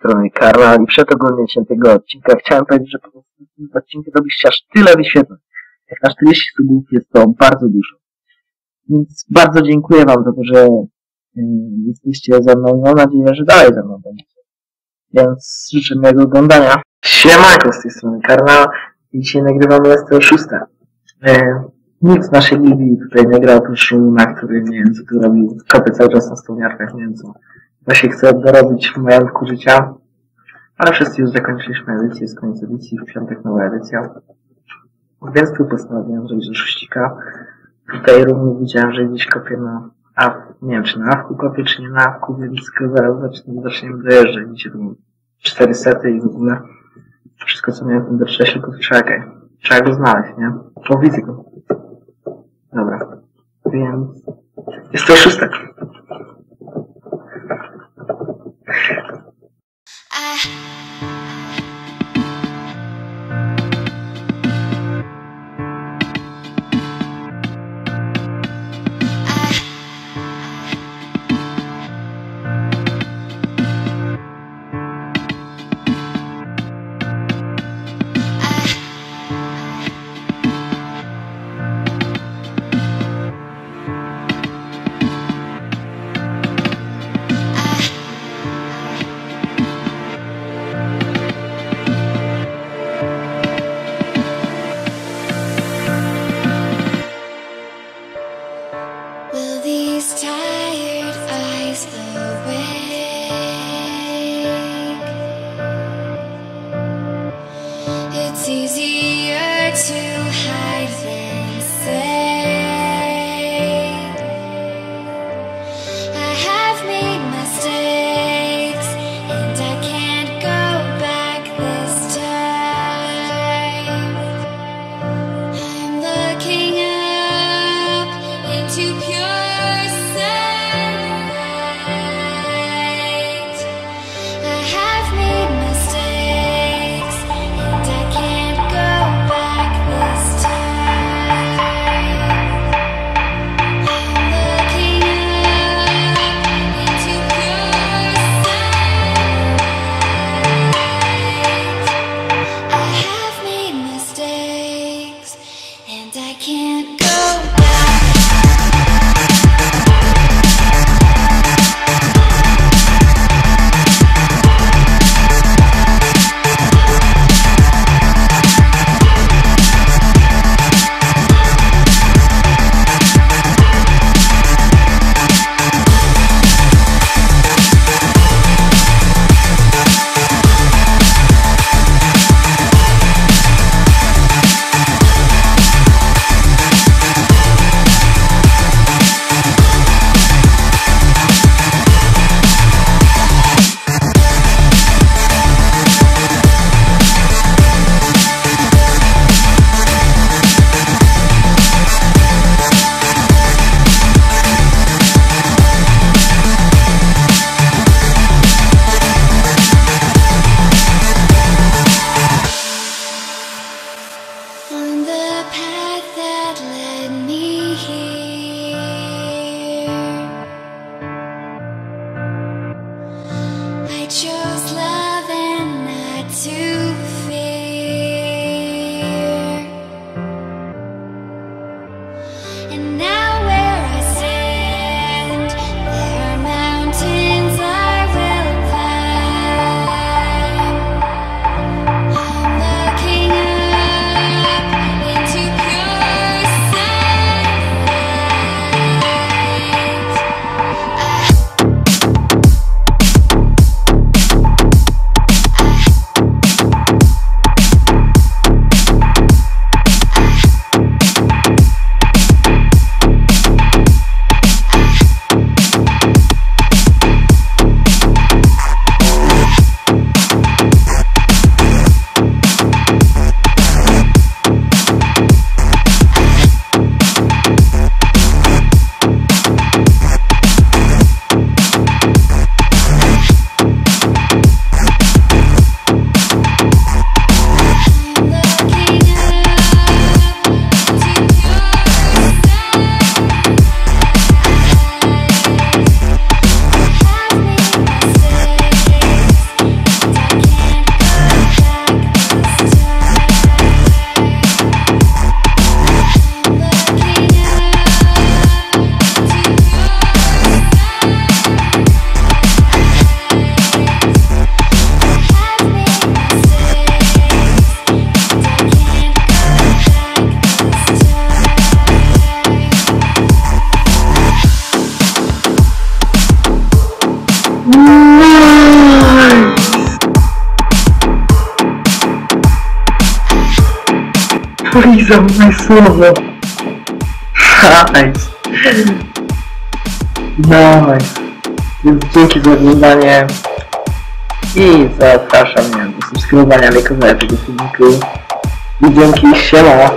strony Karla i przed oglądnięciem tego odcinka chciałem powiedzieć, że po prostu w tym odcinku robiliście aż tyle wyświetleń. Jak na 40 subów jest to bardzo dużo. Więc bardzo dziękuję Wam za to, że yy, jesteście ze mną mam nadzieję, że dalej ze mną będziecie. Więc życzę miłego oglądania. Siemanko z tej strony Karla i dzisiaj nagrywamy jest to szóste. Yy, nikt z naszej ligi tutaj nie grał oprócz Rumuna, który nie wiem co tu robił. Kopy cały czas na stolniarkach, nie wiem co. Właśnie chcę dorobić w majątku życia. Ale wszyscy już zakończyliśmy edycję, z koniec edycji, w piątek nowa edycja. Więc tu postanowiłem zrobić szóstika. Tutaj również widziałem, że gdzieś kopię na A, nie wiem czy na awku kopię, czy nie na awku, więc zaraz zaczniemy, zaczniemy dojeżdżać. Dzisiaj tu cztery sety i w ogóle wszystko co miałem w tym do tylko czekaj. Trzeba go znaleźć, nie? O, widzę go. Dobra. Więc jest to szóstek. Tired eyes awake? Path that led me here, I chose love and not to Zabij słowo. Nice. Dawaj. Więc dzięki za oglądanie. I zapraszam mnie do subskrybowania, lajkowania tego filmiku. I dzięki, siema.